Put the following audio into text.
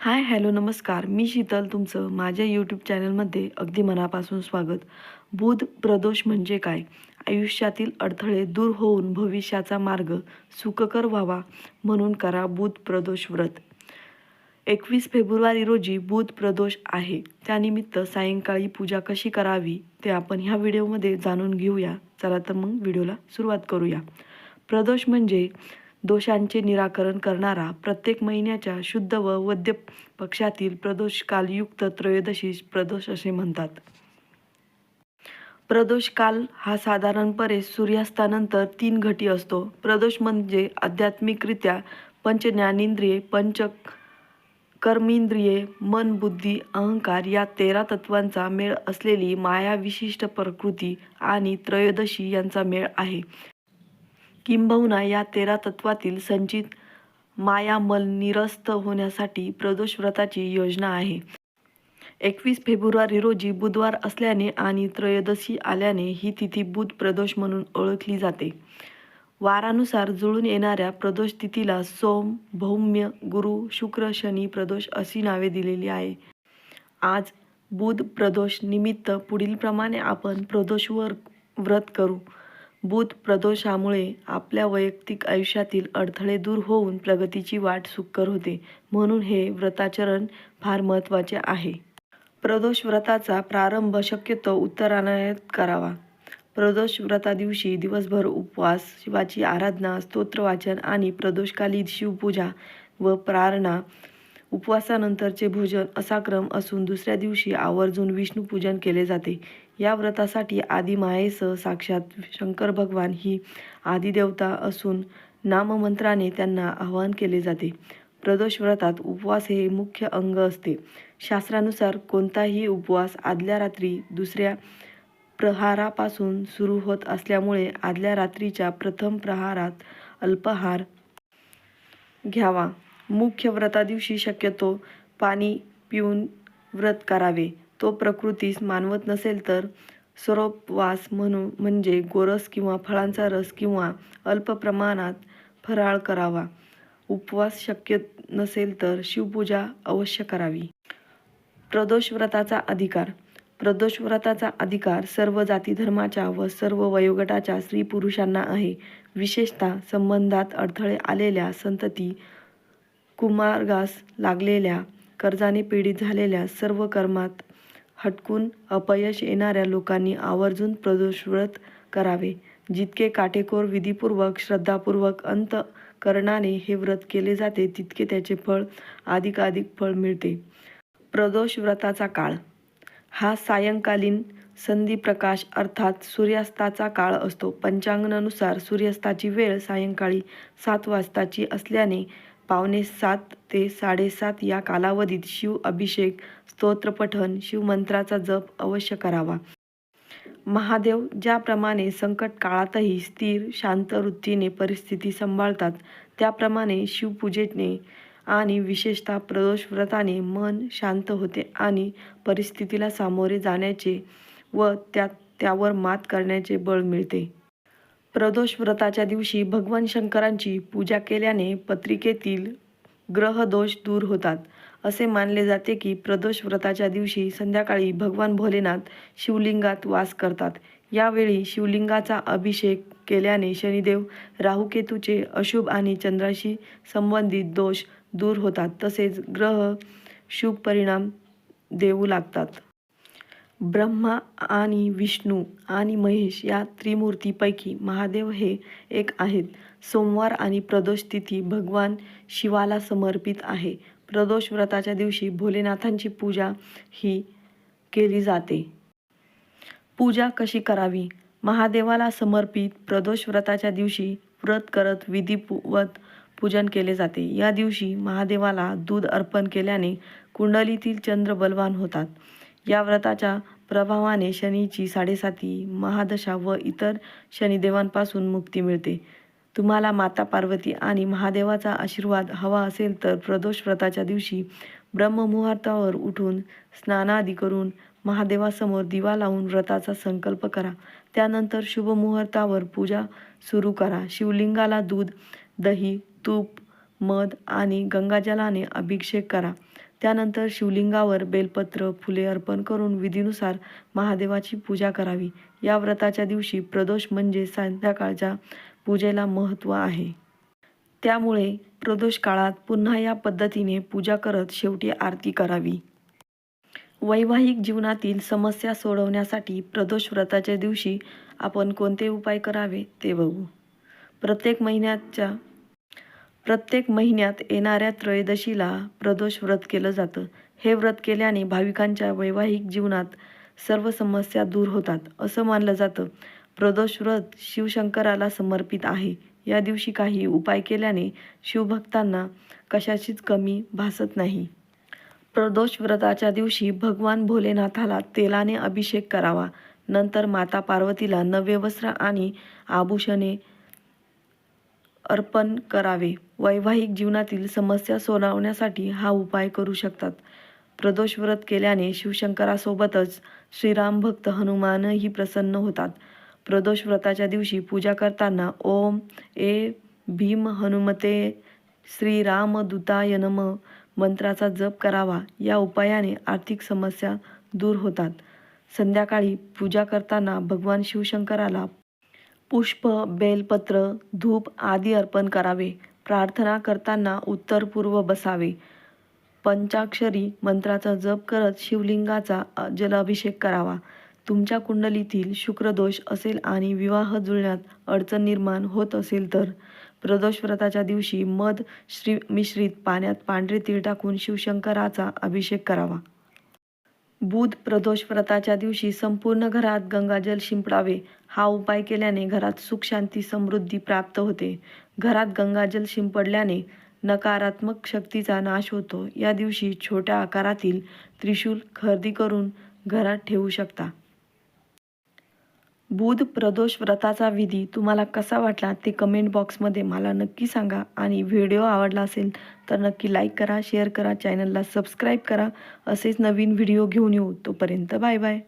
Hi hello नमस्कार. मी शीतल तुमचं माझ्या यूट्यूब चॅनलमध्ये अगदी मनापासून स्वागत. बुध प्रदोष म्हणजे काय? आयुष्यातील अडथळे दूर होऊन भविष्याचा मार्ग सुखकर व्हावा म्हणून करा बुध प्रदोष व्रत. एकवीस फेब्रुवारी रोजी बुध प्रदोष आहे. त्यानिमित्त सायंकाळी पूजा कशी करावी ते आपण ह्या व्हिडिओमध्ये जाणून घेऊया. चला तर मग व्हिडिओला सुरुवात करूया. प्रदोष म्हणजे दोषांचे निराकरण करणारा प्रत्येक महिन्याच्या शुद्ध व वद्य पक्षातील प्रदोष कालयुक्त त्रयोदशी प्रदोष असे म्हणतात. प्रदोष काल हा साधारणपणे सूर्यास्तानंतर तीन घटी असतो. प्रदोष म्हणजे आध्यात्मिकरित्या पंचज्ञानेंद्रिये पंच कर्मेंद्रिये मन बुद्धी अहंकार या तेरा तत्वांचा मेळ असलेली माया विशिष्ट प्रकृती आणि त्रयोदशी यांचा मेळ आहे. किंबहुना या तेरा तत्वातील संचित मायामल निरस्त होण्यासाठी प्रदोष व्रताची योजना आहे. एकवीस फेब्रुवारी रोजी बुधवार असल्याने आणि त्रयोदशी आल्याने ही तिथी बुध प्रदोष म्हणून ओळखली जाते. वारानुसार जुळून येणाऱ्या प्रदोष तिथीला सोम भौम्य गुरु शुक्र शनी प्रदोष अशी नावे दिलेली आहे. आज बुध प्रदोष निमित्त पुढीलप्रमाणे आपण प्रदोषवर व्रत करू. बुध प्रदोषामुळे आपल्या वैयक्तिक आयुष्यातील अडथळे दूर होऊन प्रगतीची वाट सुकर होते. म्हणून हे व्रताचरण फार महत्त्वाचे आहे. प्रदोष व्रताचा प्रारंभ शक्यतो उत्तरायणात करावा. प्रदोष व्रता दिवशी दिवसभर उपवास शिवाची आराधना स्तोत्रवाचन आणि प्रदोषकाली शिवपूजा व प्रार्थना उपवासानंतरचे भोजन असा क्रम असून दुसऱ्या दिवशी आवर्जून विष्णूपूजन केले जाते. या व्रतासाठी आदी मायेसह साक्षात शंकर भगवान ही आदिदेवता असून नाममंत्राने त्यांना आवाहन केले जाते. प्रदोष व्रतात उपवास हे मुख्य अंग असते. शास्त्रानुसार कोणताही उपवास आदल्या रात्री दुसऱ्या प्रहारापासून सुरू होत असल्यामुळे आदल्या रात्रीच्या प्रथम प्रहारात अल्पहार घ्यावा. मुख्य व्रतादिवशी शक्यतो पाणी पिऊन व्रत करावे. तो प्रकृतीस मानवत नसेल तर सरोपवास म्हणून म्हणजे गोरस किंवा फळांचा रस किंवा अल्प प्रमाणात फराळ करावा. उपवास शक्य नसेल तर शिवपूजा अवश्य करावी. प्रदोष व्रताचा अधिकार. प्रदोष व्रताचा अधिकार सर्व जाती धर्माच्या व सर्व वयोगटाच्या स्त्री पुरुषांना आहे. विशेषतः संबंधात अडथळे आलेल्या संतती कुमार्गास लागलेल्या कर्जाने पीडित झालेल्या सर्व कर्मात हटकून अपयश येणाऱ्या लोकांनी आवर्जून प्रदोष व्रत करावे. जितके काटेकोर विधीपूर्वक श्रद्धापूर्वक अंत करणाने हे व्रत केले जाते तितके त्याचे फळ अधिकाधिक फळ मिळते. प्रदोष व्रताचा काळ. हा सायंकालीन संधिप्रकाश अर्थात सूर्यास्ताचा काळ असतो. पंचांगणानुसार सूर्यास्ताची वेळ सायंकाळी सात वाजताची असल्याने पावणे सात ते साडेसात या कालावधीत शिव अभिषेक स्तोत्रपठण शिवमंत्राचा जप अवश्य करावा. महादेव ज्याप्रमाणे संकट काळातही स्थिर शांत वृत्तीने परिस्थिती सांभाळतात त्याप्रमाणे शिवपूजेने आणि विशेषतः प्रदोष व्रताने मन शांत होते आणि परिस्थितीला सामोरे जाण्याचे व त्यात त्यावर मात करण्याचे बळ मिळते. प्रदोष व्रताच्या दिवशी भगवान शंकरांची पूजा केल्याने पत्रिकेतील ग्रहदोष दूर होतात. असे मानले जाते की प्रदोष व्रताच्या दिवशी संध्याकाळी भगवान भोलेनाथ शिवलिंगात वास करतात. यावेळी शिवलिंगाचा अभिषेक केल्याने शनिदेव राहुकेतूचे अशुभ आणि चंद्राशी संबंधित दोष दूर होतात. तसेच ग्रह शुभ परिणाम देऊ लागतात. ब्रह्मा आणि विष्णू आणि महेश या त्रिमूर्तीपैकी महादेव हे एक आहेत. सोमवार आणि प्रदोष तिथी भगवान शिवाला समर्पित आहे. प्रदोष व्रताच्या दिवशी भोलेनाथांची पूजा ही केली जाते. पूजा कशी करावी? महादेवाला समर्पित प्रदोष व्रताच्या दिवशी व्रत करत विधिवत पूजन केले जाते. या दिवशी महादेवाला दूध अर्पण केल्याने कुंडलीतील चंद्र बलवान होतात. या व्रताच्या प्रभावाने शनीची साडेसाती महादशा व इतर शनिदेवांपासून मुक्ती मिळते. तुम्हाला माता पार्वती आणि महादेवाचा आशीर्वाद हवा असेल तर प्रदोष व्रताच्या दिवशी ब्रह्ममुहूर्तावर उठून स्नानादी करून महादेवासमोर दिवा लावून व्रताचा संकल्प करा. त्यानंतर शुभमुहूर्तावर पूजा सुरू करा. शिवलिंगाला दूध दही तूप मध आणि गंगाजलाने अभिषेक करा. त्यानंतर शिवलिंगावर बेलपत्र फुले अर्पण करून विधीनुसार महादेवाची पूजा करावी. या व्रताच्या दिवशी प्रदोष म्हणजे संध्याकाळच्या पूजेला महत्त्व आहे. त्यामुळे प्रदोष काळात पुन्हा या पद्धतीने पूजा करत शेवटी आरती करावी. वैवाहिक जीवनातील समस्या सोडवण्यासाठी प्रदोष व्रताच्या दिवशी आपण कोणते उपाय करावे ते बघू. प्रत्येक महिन्याच्या प्रत्येक महिन्यात येणाऱ्या त्रयोदशीला प्रदोष व्रत केलं जातं. हे व्रत केल्याने भाविकांच्या वैवाहिक जीवनात सर्व समस्या दूर होतात असं मानलं जातं. प्रदोष व्रत शिवशंकराला समर्पित आहे. या दिवशी काही उपाय केल्याने शिवभक्तांना कशाचीच कमी भासत नाही. प्रदोष व्रताच्या दिवशी भगवान भोलेनाथाला तेलाने अभिषेक करावा. नंतर माता पार्वतीला नवे वस्त्र आणि आभूषणे अर्पण करावे. वैवाहिक जीवनातील समस्या सोडवण्यासाठी हा उपाय करू शकतात. प्रदोष व्रत केल्याने शिवशंकरासोबतच श्रीराम भक्त हनुमानही प्रसन्न होतात. प्रदोष व्रताच्या दिवशी पूजा करताना ओम ए भीम हनुमते श्रीरामदूताय नम मंत्राचा जप करावा. या उपायाने आर्थिक समस्या दूर होतात. संध्याकाळी पूजा करताना भगवान शिवशंकराला पुष्प बेलपत्र धूप आदी अर्पण करावे. प्रार्थना करताना उत्तर पूर्व बसावे. पंचाक्षरी मंत्राचा जप करत शिवलिंगाचा जलाभिषेक करावा. तुमच्या कुंडलीतील शुक्रदोष असेल आणि विवाह जुळण्यात अडचण निर्माण होत असेल तर. प्रदोष व्रताच्या दिवशी मध श्री मिश्रित पाण्यात पांढरे तीळ टाकून शिवशंकराचा अभिषेक करावा. बुध प्रदोष व्रताच्या दिवशी संपूर्ण घरात गंगाजल शिंपडावे हा उपाय केल्याने घरात सुख शांती समृद्धी प्राप्त होते. घरात गंगाजल शिंपडल्याने नकारात्मक शक्तीचा नाश होतो. या दिवशी छोट्या आकारातील त्रिशूल खरेदी करून घरात ठेवू शकता. बुध प्रदोष व्रताचा विधी तुम्हाला कसा वाटला ते कमेंट बॉक्समध्ये मला नक्की सांगा. आणि व्हिडिओ आवडला असेल तर नक्की लाईक करा शेअर करा चॅनलला सबस्क्राईब करा. असेच नवीन व्हिडिओ घेऊन येऊ. तोपर्यंत बाय बाय